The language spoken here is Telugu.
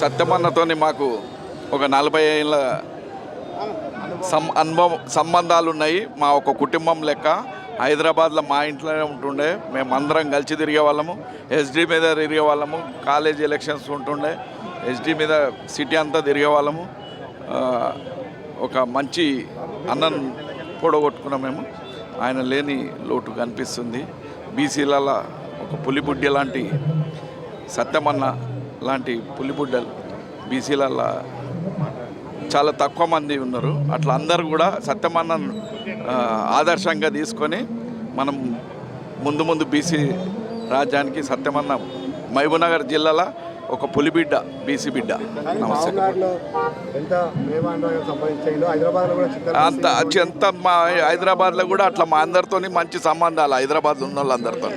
సత్యమన్నతోని మాకు ఒక నలభై ఏళ్ళ సం అనుభవం సంబంధాలు ఉన్నాయి మా ఒక కుటుంబం లెక్క. హైదరాబాద్లో మా ఇంట్లోనే ఉంటుండే. మేము అందరం కలిసి తిరిగే వాళ్ళము. ఎస్డీ మీద తిరిగే వాళ్ళము. కాలేజ్ ఎలక్షన్స్ ఉంటుండే. ఎస్డీ మీద సిటీ అంతా తిరిగే వాళ్ళము. ఒక మంచి అన్నం పొడగొట్టుకున్నాం మేము. ఆయన లేని లోటు కనిపిస్తుంది. బీసీలలో ఒక పులిబుడ్డి లాంటి సత్యమన్న లాంటి పులిబుడ్డలు బీసీలలో చాలా తక్కువ మంది ఉన్నారు. అట్లా అందరూ కూడా సత్యమన్నను ఆదర్శంగా తీసుకొని మనం ముందు ముందు బీసీ రాజ్యానికి సత్యమన్న మహబూబ్నగర్ జిల్లాలో ఒక పులిబిడ్డ బీసీ బిడ్డ. నమస్తే. అంత అంత మా హైదరాబాద్లో కూడా అట్లా మా అందరితోని మంచి సంబంధాలు హైదరాబాద్లో ఉన్న వాళ్ళందరితో